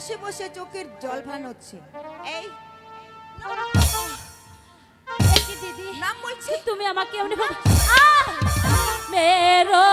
বসে বসে চোখের জল ভানোচ্ছে এই দিদি? নাম বলছি? তুমি আমাকে মেরো